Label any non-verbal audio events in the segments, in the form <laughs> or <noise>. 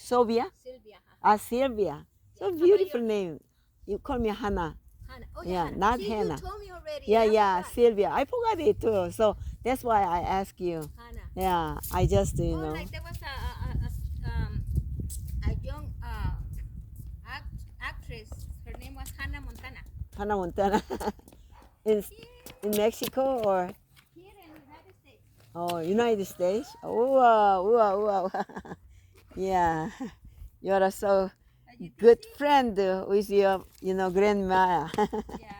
Sylvia? Sylvia. Ah, Sylvia. So beautiful name. You call me Hannah. Hannah. Oh, Yeah, Hannah. not See, Hannah. You told me already. Yeah, I yeah, forgot. Sylvia. I forgot it too. So that's why I ask you. Hannah. Yeah, I just, you oh, know. like there was a, a, a, a, um, a young uh, act, actress. Her name was Hannah Montana. Hannah Montana. <laughs> in, in Mexico or Here in the United States. oh, United States? Oh, wow, wow, wow. <laughs> yeah, <laughs> you're a so you good friend with your, you know, grandma. <laughs> Yeah.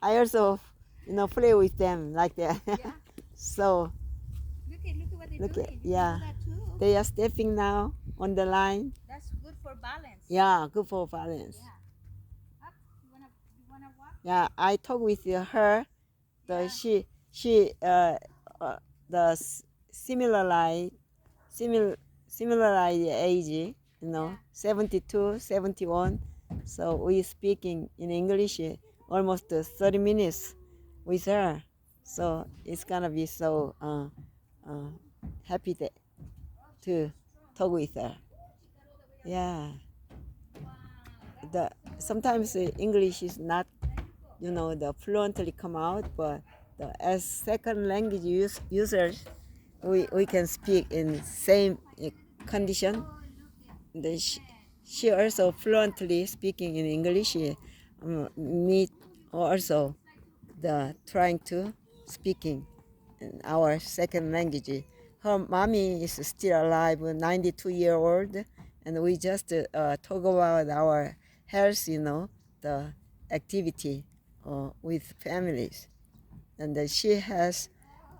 I also, you know, play with them like that. Yeah. <laughs> so Look at look at what they're Look at- doing. You yeah. do they are stepping now on the line. That's good for balance. Yeah, good for balance. Yeah. Up. You wanna you wanna walk? Yeah, I talk with her. The Yeah. she she uh, uh the similar like similar similar age, you know, Yeah. 72, 71. So we speaking in English uh, almost uh, 30 minutes with her. So it's gonna be so uh, uh, happy that, to talk with her. Yeah. The sometimes uh, English is not you know the fluently come out but the, as second language use, users we, we can speak in same condition the, she, she also fluently speaking in english um, me also the trying to speaking in our second language her mommy is still alive 92 year old and we just uh, talk about our health you know the activity uh, with families. And then she has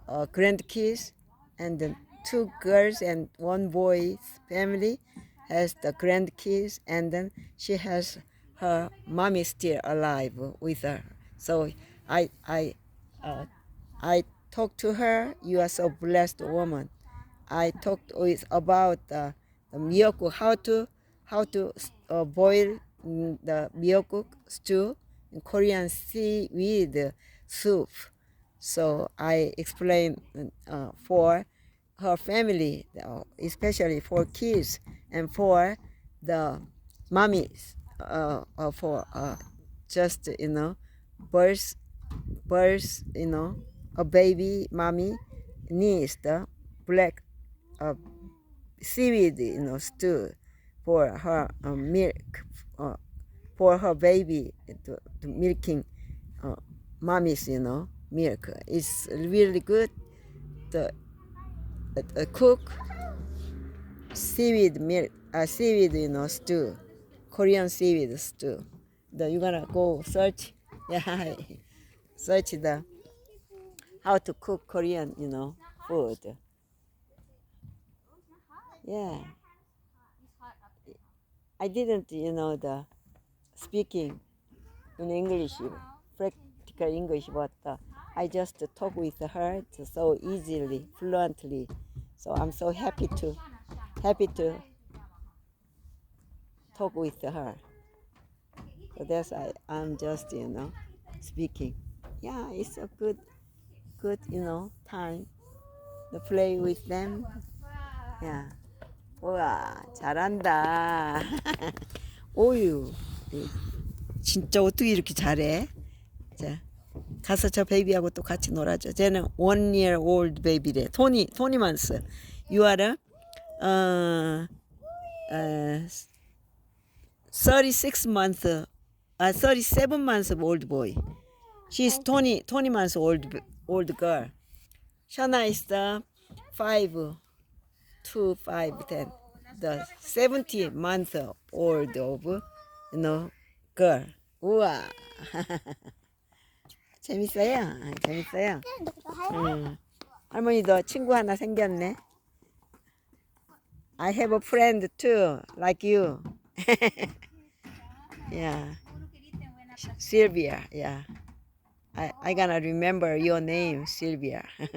uh, grandkids, and then two girls and one boy's family has the grandkids, and then she has her mommy still alive with her. So I I uh, I talked to her. You are so blessed woman. I talked with about uh, the miyoku, how to how to uh, boil the miyoku stew in Korean seaweed soup. So I explained uh, for her family, uh, especially for kids and for the mummies, uh, uh, for uh, just you know, birth, birth, you know, a baby mommy needs the black uh, seaweed, you know, stew for her uh, milk, for her baby to, to milking uh, mommy's, you know, milk. It's really good. The uh, cook seaweed milk, uh, seaweed, you know, stew, Korean seaweed stew. The, you're gonna go search, <laughs> yeah, search the how to cook Korean, you know, food. Yeah. I didn't, you know, the speaking in English, practical English, but uh, I just talk with her so easily, fluently. So I'm so happy to, happy to talk with her. So that's I, I'm just, you know, speaking. Yeah, it's a good, good, you know, time to play with them. Yeah. 우와 잘한다 오유 진짜 어떻게 이렇게 잘해 자 가서 저 베이비하고 또 같이 놀아줘 쟤는 one year old baby래 토니 토니만스 you are a 어, 어, 36 month uh, 37 months old boy she's 20 20 months old old girl Shana is the 5 two, five, ten. The seventy month old of you know girl. 우와. 재밌어요. 재밌어요. 음. 할머니도 친구 하나 생겼네. I have a friend too, like you. <laughs> yeah, Sylvia. Yeah, I I gonna remember your name, Sylvia. <laughs>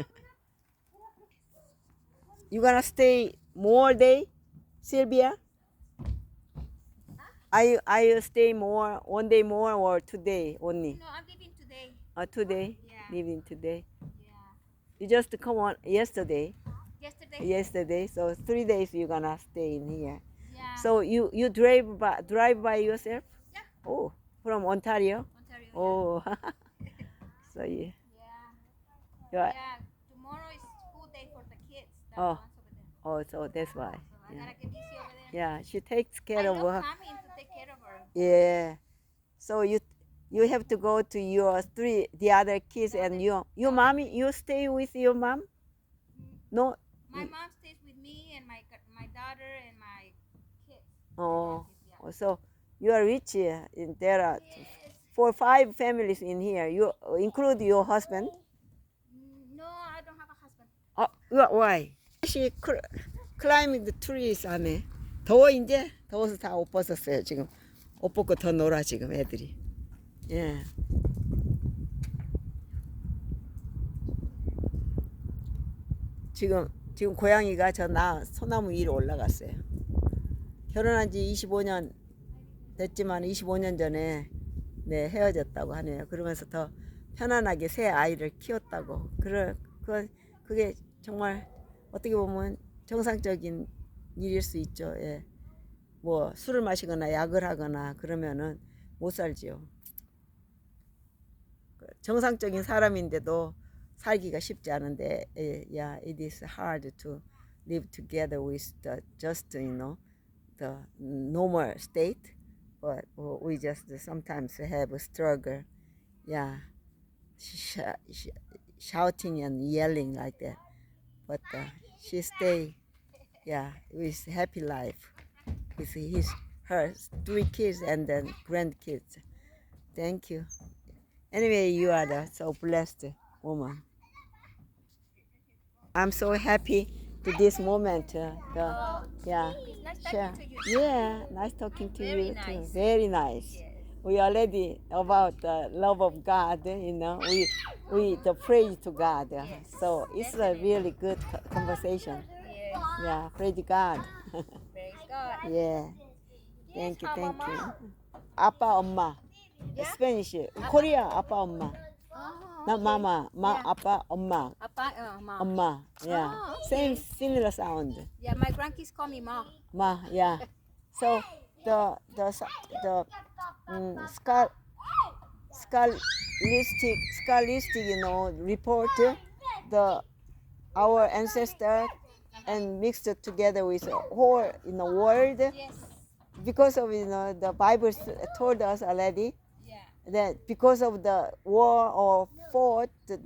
you gonna stay more day, Sylvia? Are you are you stay more one day more or two day only? No, I'm today. Uh, Yeah. leaving today. Yeah. You just come on yesterday, Yesterday. yesterday. So three days you're gonna stay in here. Yeah. So you you drive by drive by yourself? Yeah. Oh, from Ontario. Ontario. Oh, <laughs> <laughs> so you Yeah. yeah. Yeah. Tomorrow is school day for the kids. Oh. ones over there. Oh, so that's why. So I Yeah. gotta get busy over there. Yeah, she takes I care of love her. coming to take care of her. Yeah. So you you have to go to your three the other kids and your your mommy you stay with your mom? No. My mom stays with me and my g- my daughter and my kids. Oh. Yeah. So you are rich. uh, In there are Yes. four five families in here. You include your husband. Mm, No, I don't have a husband. 어, wh- why? She cl- climbing the trees 안에 더워 이제 더워서 다 옷 벗었어요 지금 옷 벗고 더 놀아 지금 애들이 예 지금 지금 고양이가 저 나 소나무 위로 올라갔어요 결혼한 지 25년 됐지만 25년 전에 네 헤어졌다고 하네요 그러면서 더 편안하게 새 아이를 키웠다고 그래 그 그게 정말 어떻게 보면 정상적인 일일 수 있죠. 예. 뭐 술을 마시거나 약을 하거나 그러면은 못 살지요. 그 정상적인 사람인데도 살기가 쉽지 않은데, 예, yeah, it is hard to live together with the just you know the normal state, but we just sometimes have a struggle. Yeah, sh- sh- shouting and yelling like that. But uh, she stay, yeah, with happy life, with his her three kids and then grandkids. Thank you. Anyway, you are the so blessed woman. I'm so happy to this moment. Uh, the, yeah, nice sure. to you. Yeah, nice talking to Very you too. Very nice Yes. we already about the love of God, you know, we we the praise to God. Yes, so it's a really good conversation. Yes. Yeah, praise God. Praise God. <laughs> yeah. Thank you, thank you. mama? 아 빠 엄마. Yeah? Spanish. Korea 아빠 엄마. Oh, Not mama. Ma Yeah. 아빠 엄마. Apa, uh, mom. 엄마. Yeah. Oh, Same similar sound. Yeah, my grandkids call me mom. Ma, yeah. So the the s- the um, scal scalistic scalistic you know report the our ancestor and mixed it together with the whole in the world Yes. because of you know the Bible s- told us already Yeah. that because of the war or fought the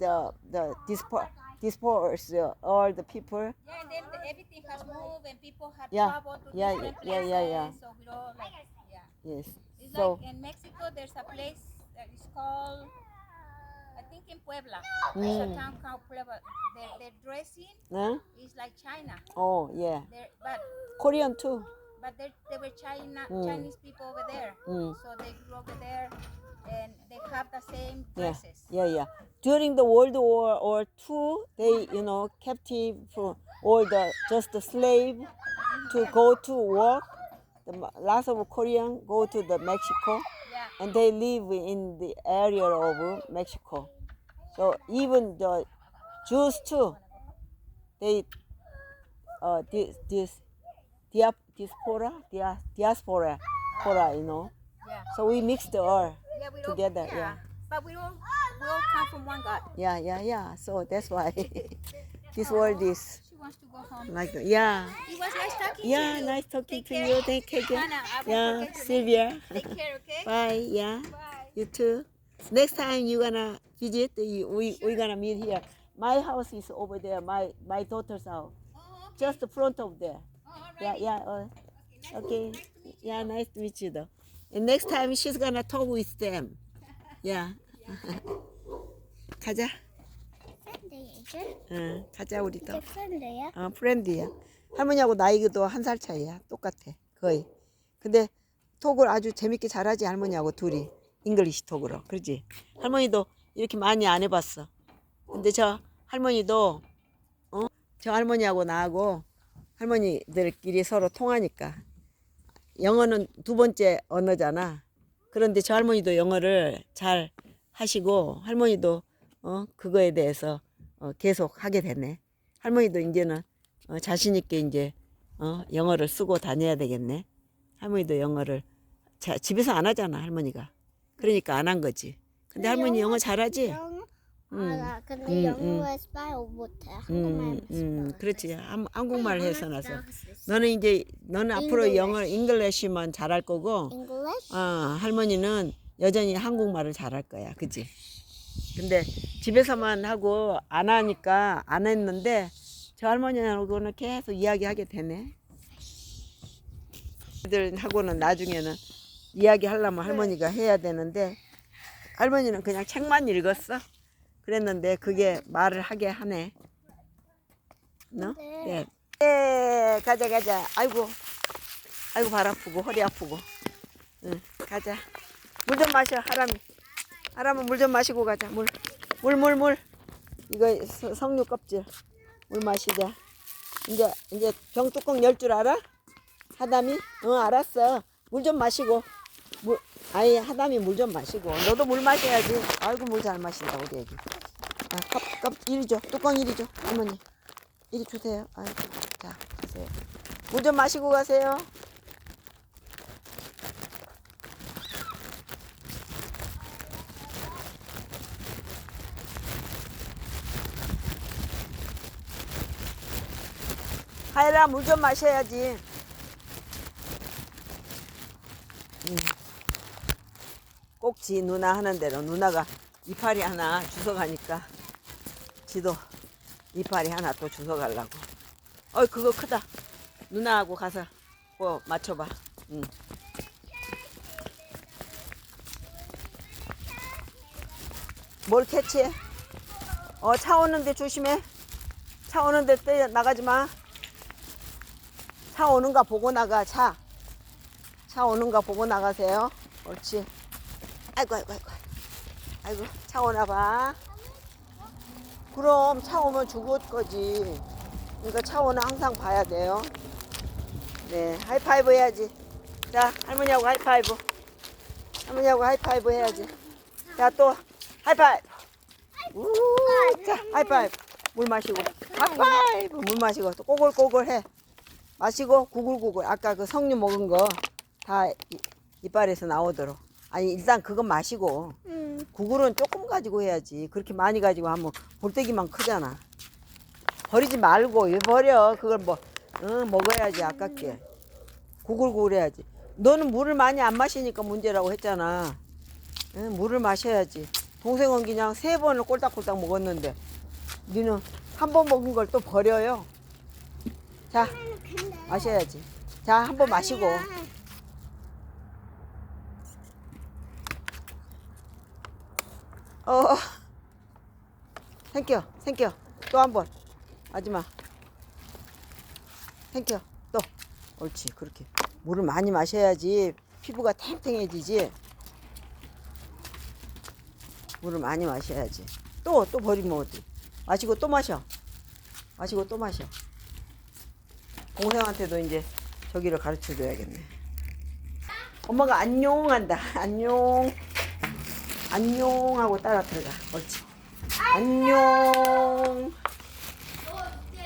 the dispo- disperse uh, all the people Yeah, and then the, everything has moved and people have Yeah. traveled to Yeah, different yeah, yeah, yeah. places. So we all like, yeah. yes It's so like in Mexico, there's a place that is called, I think in Puebla. There's a Mm. town called Puebla. Their, their dressing huh? is like China. oh yeah They're, but Korean too but there, they were China Mm. Chinese people over there. Mm. So they grew over there, and they have the same Yeah, dresses. yeah, yeah. During the World War or two, they, you know, captive for all the just the slave to go to work. The lots of Korean go to the Mexico, Yeah. and they live in the area of Mexico. So even the Jews too, they, uh, this this dia, diaspora, dia, diaspora, diaspora, you know. Yeah. So we mixed all. Yeah. We Together, yeah. yeah. But we all we all come from one God. Yeah, yeah, yeah. So that's why <laughs> this world is She wants to go home. like. Yeah. It was nice talking Yeah, to you. nice talking Take to care. you. Thank you again. Hannah, I won't Yeah, forget your name. Sylvia. Take care, okay? <laughs> Bye. Yeah. Bye. You too. Next time you gonna visit, you- we we gonna meet here. My house is over there. My my daughter's house, Oh, okay. just the front of there. Oh, Yeah, yeah. Uh, Okay. Yeah, nice to meet you though. And next time she's gonna talk with them. Yeah. 가자. 응, 가자 우리도. 팬데야? 어, 프렌드야. 할머니하고 나이도 한 살 차이야. 똑같아. 거의. 근데 톡을 아주 재밌게 잘하지 할머니하고 둘이. 잉글리시 톡으로. 그러지? 할머니도 이렇게 많이 안 해봤어. 근데 저 할머니도 어? 저 할머니하고 나하고 할머니들끼리 서로 통하니까 영어는 두 번째 언어잖아. 그런데 저 할머니도 영어를 잘 하시고 할머니도 어 그거에 대해서 어, 계속 하게 되네. 할머니도 이제는 어, 자신 있게 이제 어, 영어를 쓰고 다녀야 되겠네. 할머니도 영어를 자, 집에서 안 하잖아 할머니가. 그러니까 안 한 거지. 근데 할머니 영어 잘하지? 음. 알아. 근데 음, 영어에 스파일 못해. 한국말 음, 음, 그렇지. 한, 한국말 해서 나서. 너 너는 이제 너는 앞으로. 영어 잉글리시만 잘할 거고, English? 어, 할머니는 여전히 한국말을 잘할 거야, 그지? 근데 집에서만 하고 안 하니까 안 했는데 저 할머니하고는 계속 이야기하게 되네. 애들하고는 나중에는 이야기하려면 할머니가 해야 되는데 할머니는 그냥 책만 읽었어. 그랬는데 그게 말을 하게 하네. 너? 네. 네, 가자 가자. 아이고, 아이고 발 아프고 허리 아프고. 응, 가자. 물 좀 마셔, 하람이. 하람은 물좀 마시고 가자. 물, 물, 물, 물. 이거 서- 석류 껍질. 물 마시자. 이제 이제 병 뚜껑 열 줄 알아? 하담이? 응, 알았어. 물 좀 마시고. 물, 아이 하담이 물 좀 마시고. 너도 물 마셔야지. 아이고 물 잘 마신다 우리 애기. 아, 컵, 컵 이리 줘. 뚜껑 이리 줘. 할머니. 이리 주세요. 아이고, 자, 가세요. 물 좀 마시고 가세요. 하이라 물 좀 마셔야지. 음. 꼭지 누나 하는 대로 누나가 이파리 하나 주워가니까 지도 이파리 하나 또 주워가려고. 어이 그거 크다. 누나하고 가서 뭐 맞춰봐. 응. 뭘 캐치해? 어 차 오는데 조심해. 차 오는데 떼 나가지 마. 차 오는가 보고 나가 차. 차 오는가 보고 나가세요. 옳지. 아이고 아이고 아이고. 아이고 차 오나 봐. 그럼 차 오면 죽을 거지. 그러니까 차 오나 항상 봐야 돼요. 네, 하이파이브 해야지. 자, 할머니하고 하이파이브. 할머니하고 하이파이브 해야지. 자, 또 하이파이브. 우, 자, 하이파이브. 물 마시고. 하이파이브. 물 마시고. 또 꼬글꼬글 해. 마시고 구글구글. 아까 그 석류 먹은 거 다 이빨에서 나오도록. 아니, 일단 그건 마시고. 음. 구글은 조금 가지고 해야지. 그렇게 많이 가지고 하면 볼때기만 크잖아. 버리지 말고 왜 버려? 그걸 뭐 응, 먹어야지 아깝게. 구글 구글 해야지. 너는 물을 많이 안 마시니까 문제라고 했잖아. 응, 물을 마셔야지. 동생은 그냥 세 번을 꼴딱꼴딱 먹었는데 니는 한 번 먹은 걸 또 버려요. 자, 마셔야지. 자, 한 번 마시고. 아니야. 어. 생겨, 생겨. 또 한 번. 마지막. 생겨. 또. 옳지. 그렇게. 물을 많이 마셔야지 피부가 탱탱해지지. 물을 많이 마셔야지. 또, 또 버리면 어디. 마시고 또 마셔. 마시고 또 마셔. 동생한테도 이제 저기를 가르쳐 줘야겠네. 엄마가 안녕 한다. 안녕. 안녕 하고 따라 들어가. 옳지. 안녕.